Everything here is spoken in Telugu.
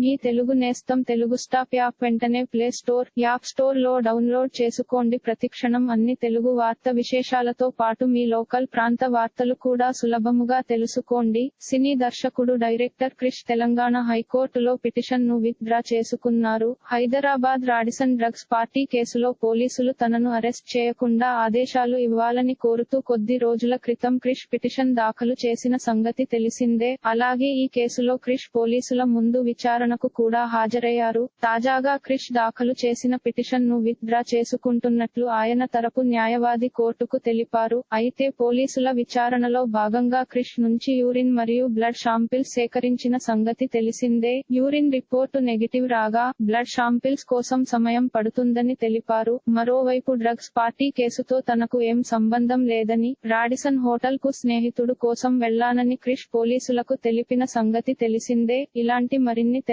మీ తెలుగు నేస్తం తెలుగు స్టాప్ యాప్ వెంటనే ప్లే స్టోర్ యాప్ స్టోర్లో డౌన్లోడ్ చేసుకోండి. ప్రతిక్షణం అన్ని తెలుగు వార్త విశేషాలతో పాటు మీ లోకల్ ప్రాంత వార్తలు కూడా సులభముగా తెలుసుకోండి. సినీ దర్శకుడు డైరెక్టర్ క్రిష్ తెలంగాణ హైకోర్టులో పిటిషన్ను విత్ డ్రా చేసుకున్నారు. హైదరాబాద్ రాడిసన్ డ్రగ్స్ పార్టీ కేసులో పోలీసులు తనను అరెస్ట్ చేయకుండా ఆదేశాలు ఇవ్వాలని కోరుతూ కొద్ది రోజుల క్రితం క్రిష్ పిటిషన్ దాఖలు చేసిన సంగతి తెలిసిందే. అలాగే ఈ కేసులో క్రిష్ పోలీసుల ముందు విచారణ విచారణకు కూడా హాజరయ్యారు. తాజాగా క్రిష్ దాఖలు చేసిన పిటిషన్ను విత్ డ్రా చేసుకుంటున్నట్లు ఆయన తరపు న్యాయవాది కోర్టుకు తెలిపారు. అయితే పోలీసుల విచారణలో భాగంగా క్రిష్ నుంచి యూరిన్ మరియు బ్లడ్ షాంపిల్స్ సేకరించిన సంగతి తెలిసిందే. యూరిన్ రిపోర్టు నెగిటివ్ రాగా బ్లడ్ షాంపిల్స్ కోసం సమయం పడుతుందని తెలిపారు. మరోవైపు డ్రగ్స్ పార్టీ కేసుతో తనకు ఏం సంబంధం లేదని రాడిసన్ హోటల్కు స్నేహితుడు కోసం వెళ్ళానని క్రిష్ పోలీసులకు తెలిపిన సంగతి తెలిసిందే. ఇలాంటి మరిన్ని